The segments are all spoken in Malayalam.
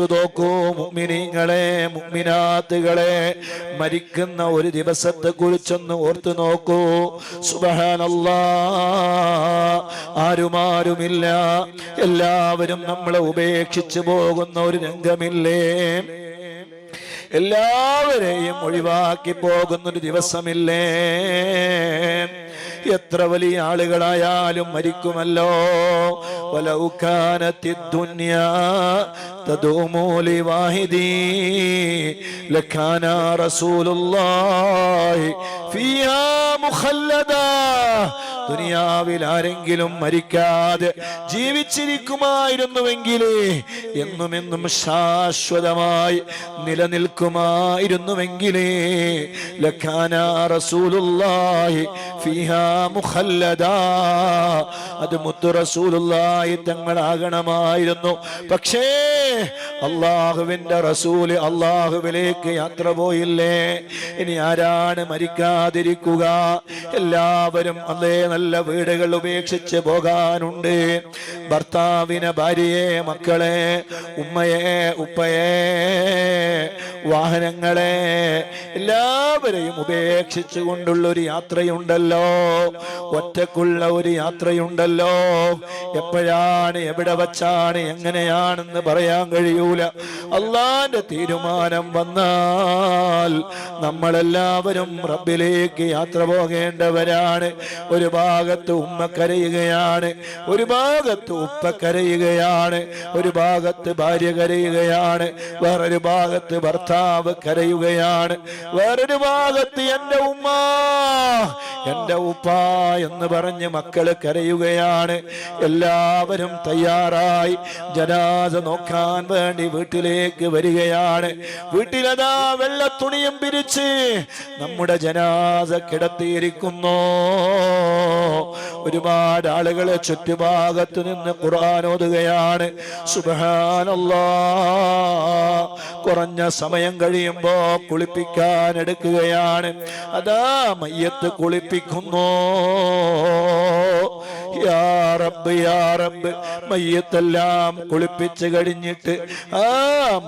ഓർത്തു നോക്കൂ മുഗ്മിനീങ്ങളെ മുഗ്മിനാത്തുകളെ. മരിക്കുന്ന ഒരു ദിവസത്തെ കുറിച്ചൊന്ന് ഓർത്തു നോക്കൂ. സുബഹാനല്ലാ ആരുമാരുമില്ല. എല്ലാവരും നമ്മളെ ഉപേക്ഷിച്ചു പോകുന്ന ഒരു രംഗമില്ലേ? എല്ലാവരെയും ഒഴിവാക്കി പോകുന്നൊരു ദിവസമില്ലേ? എത്ര വലിയ ആളുകളായാലും മരിക്കുമല്ലോ. ലഖാന റസൂലുള്ളാഹി ഫിയാ മുഖല്ലദാ ദുനിയാവിൽ ആരെങ്കിലും മരിക്കാതെ ജീവിച്ചിരിക്കുമായിരുന്നുവെങ്കിലേ എന്നും എന്നും ശാശ്വതമായി നിലനിൽക്കുമായിരുന്നുവെങ്കിലേ. ലഖാന റസൂലുള്ളാഹി അത് മുത്തു റസൂലുള്ളാഹി തങ്ങളാകണമായിരുന്നു. പക്ഷേ അള്ളാഹുവിന്റെ റസൂൽ അള്ളാഹുവിലേക്ക് യാത്ര പോയില്ലേ? ഇനി ആരാണ് മരിക്കാതിരിക്കുക? എല്ലാവരും അതേ നല്ല വീടുകൾ ഉപേക്ഷിച്ച് പോകാനുണ്ട്. ഭർത്താവിനെ ഭാര്യയെ മക്കളെ ഉമ്മയെ ഉപ്പയെ വാഹനങ്ങളെ എല്ലാവരെയും ഉപേക്ഷിച്ചു കൊണ്ടുള്ള ഒരു യാത്രയുണ്ടല്ലോ. ഒറ്റക്കുള്ള ഒരു യാത്രയുണ്ടല്ലോ. എപ്പോഴാണ് എവിടെ വച്ചാണ് എങ്ങനെയാണെന്ന് പറയാൻ കഴിയൂല. അള്ളാന്റെ തീരുമാനം വന്നാൽ നമ്മളെല്ലാവരും റബ്ബിലേക്ക് യാത്ര പോകേണ്ടവരാണ്. ഒരു ഭാഗത്ത് ഉമ്മ കരയുകയാണ് ഒരു ഭാഗത്ത് ഉപ്പ കരയുകയാണ് ഒരു ഭാഗത്ത് ഭാര്യ കരയുകയാണ് വേറൊരു ഭാഗത്ത് ഭർത്താവ് കരയുകയാണ്. വേറൊരു ഭാഗത്ത് എന്റെ ഉമ്മ എന്റെ ഉപ്പ എന്ന് പറഞ്ഞ് മക്കൾ കരയുകയാണ്. എല്ലാവരും തയ്യാറായി ജനാസ നോക്കാൻ വേണ്ടി വീട്ടിലേക്ക് വരികയാണ്. വീട്ടിലതാ വെള്ള തുണിയും പിരിച്ച് നമ്മുടെ ജനാസ കിടത്തിയിരിക്കുന്നു. ഒരുപാട് ആളുകളെ ചുറ്റുഭാഗത്ത് നിന്ന് ഖുർആൻ ഓതുകയാണ്. കുറഞ്ഞ സമയം കഴിയുമ്പോ കുളിപ്പിക്കാൻ എടുക്കുകയാണ്. അതാ മയ്യത്ത് കുളിപ്പിക്കുന്നു. യാ മയ്യത്തെല്ലാം കുളിപ്പിച്ച് കഴിഞ്ഞിട്ട് ആ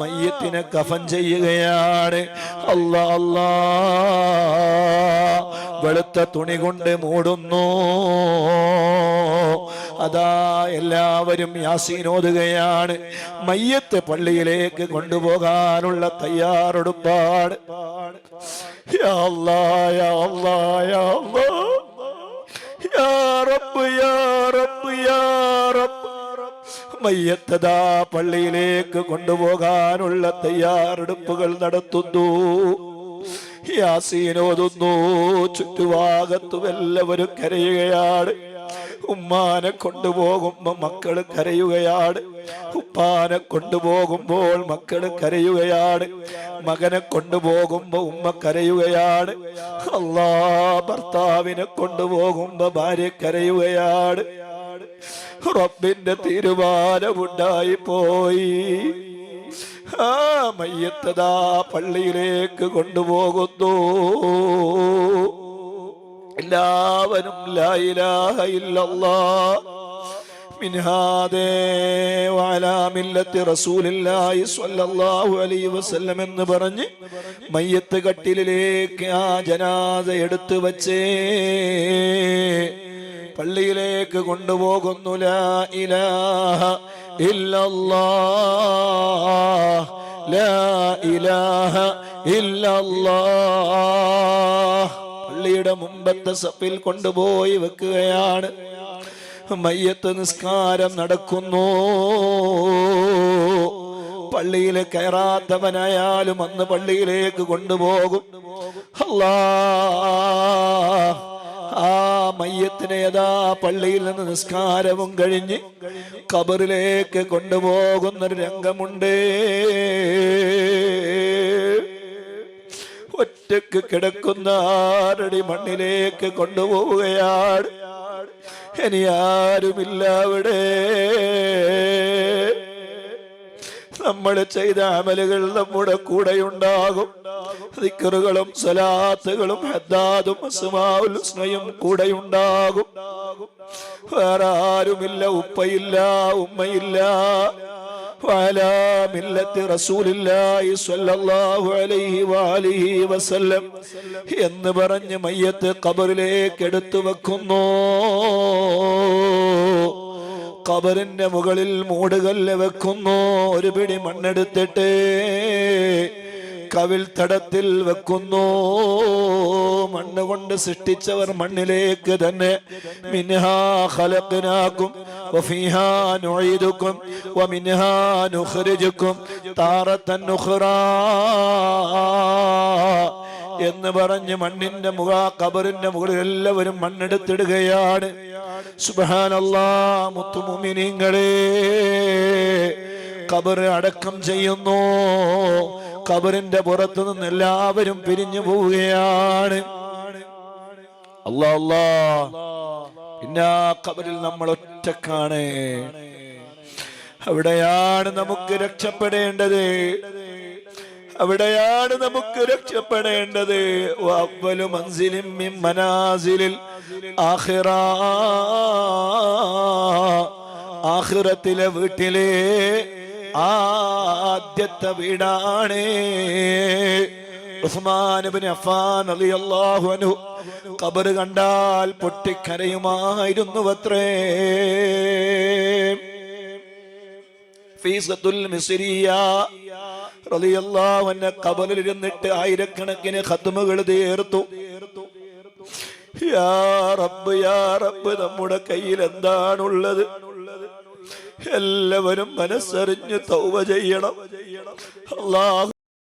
മയ്യത്തിനെ കഫൻ ചെയ്യുകയാണ്. അല്ലാ അല്ലാ. വെളുത്ത തുണി കൊണ്ട് മൂടുന്നു. അതാ എല്ലാവരും യാസീനോതുകയാണ്. മയ്യത്ത് പള്ളിയിലേക്ക് കൊണ്ടുപോകാനുള്ള തയ്യാറെടുപ്പാട് യാ അല്ലാ, യാ യാ അല്ലാ. യാ റബ്ബ്, യാ റബ്ബ്, യാ റബ്ബ്. മയ്യത്തതാ പള്ളിയിലേക്ക് കൊണ്ടുപോകാനുള്ള തയ്യാറെടുപ്പുകൾ നടത്തുന്നു. യാസീനോതുന്നു ചുറ്റുഭാഗത്തും കരയുകയാണ്. ഉമ്മാനെ കൊണ്ടുപോകുമ്പോ മക്കൾ കരയുകയാണ്. ഉപ്പാനെ കൊണ്ടുപോകുമ്പോൾ മക്കൾ കരയുകയാണ്. മകനെ കൊണ്ടുപോകുമ്പോ ഉമ്മ കരയുകയാണ്. അല്ലാ ഭർത്താവിനെ കൊണ്ടുപോകുമ്പോ ഭാര്യ കരയുകയാണ്. റബ്ബിന്റെ തീരുമാനമുണ്ടായി പോയി. ആ മയ്യത്തതാ പള്ളിയിലേക്ക് കൊണ്ടുപോകുന്നു. എല്ലാവരും ഇല്ലല്ലാ മിൻഹാദേ വഅലാ മില്ലത്തി റസൂലില്ലാഹി സ്വല്ലല്ലാഹു അലൈഹി വസല്ലം എന്ന് പറഞ്ഞ് മയ്യത്ത് കട്ടിലിലേക്ക് ആ ജനാസ എടുത്തു വച്ചേ. പള്ളിയിലേക്ക് കൊണ്ടുപോകുന്നു ലാ ഇലാഹ ഇല്ലല്ലാഹ്. ലാ ഇലാഹ പള്ളിയുടെ മുമ്പത്തെ സഫിൽ കൊണ്ടുപോയി വെക്കുകയാണ്. മയ്യത്ത് നിസ്കാരം നടക്കുന്നു. പള്ളിയിൽ കയറാത്തവനായാലും അന്ന് പള്ളിയിലേക്ക് കൊണ്ടുപോകും. അല്ലാ ആ മയ്യത്തിനെ യഥാ പള്ളിയിൽ നിന്ന് നിസ്കാരവും കഴിഞ്ഞ് കബറിലേക്ക് കൊണ്ടുപോകുന്നൊരു രംഗമുണ്ട്. ഒറ്റയ്ക്ക് കിടക്കുന്ന ആരടി മണ്ണിലേക്ക് കൊണ്ടുപോവുകയാണ്. ഇനി ആരുമില്ല അവിടെ. നമ്മൾ ചെയ്ത അമലുകൾ നമ്മുടെ കൂടെ ഉണ്ടാകും. ദിക്കറുകളും സലാത്തുകളും ഹദ്ദാദും അസ്മാഉൽ കൂടെ കൂടെയുണ്ടാകും വേറെ ആരുമില്ല ഉപ്പയില്ല ഉമ്മയില്ല. وعلى ملة رسول الله صلى الله عليه وآله وسلم എന്ന് പറഞ്ഞ് മയ്യത്ത് കബറിലേക്ക് എടുത്തു വെക്കുന്നു കബറിന്റെ മുകളിൽ മൂടുകല്ല് വെക്കുന്നു ഒരു പിടി മണ്ണെടുത്തിട്ട് കവിൽ തടത്തിൽ വെക്കുന്നു. മണ്ണ് കൊണ്ട് സൃഷ്ടിച്ചവർ മണ്ണിലേക്ക് തന്നെ. മിൻഹാ ഖലഖനാകും. വഫീഹാ നുഈദുകും വമിൻഹാ നുഖ്രിജുകും താറത്തൻ ഉഖ്റാ എന്ന് പറഞ്ഞ് മണ്ണിന്റെ മുഖ കബറിന്റെ മുകളിൽ എല്ലാവരും മണ്ണെടുത്തിടുകയാണ്. സുബാനല്ലാ മുത്തുമുമിനിങ്ങളെ. കബറ് അടക്കം ചെയ്യുന്നു. കബറിന്റെ പുറത്തു നിന്ന് എല്ലാവരും പിരിഞ്ഞു പോവുകയാണ്. അല്ലാ അല്ലാ പിന്നെ ആ കബറിൽ നമ്മൾ ഒറ്റക്കാണ്. അവിടെയാണ് നമുക്ക് രക്ഷപ്പെടേണ്ടത്. അവിടെയാണ് നമുക്ക് രക്ഷപ്പെടേണ്ടത്. മനാസിലിൽ ആഖിറ. ആഖിറത്തിലെ വീട്ടിലെ ആദ്യത്തെ വീടാണ് അഫ്ഫാൻ റളിയല്ലാഹു അൻഹു. ഖബർ കണ്ടാൽ പൊട്ടിക്കരയുമായിരുന്നു അത്രേ ഫീസത്തുൽ ആയിരക്കണക്കിന് ഖത്മുകൾ തീർത്തു. യാ റബ്ബ് യാ റബ്ബ് നമ്മുടെ കയ്യിൽ എന്താണുള്ളത്? എല്ലാവരും മനസ്സറിഞ്ഞ് തൗവ ചെയ്യണം. അല്ലാഹു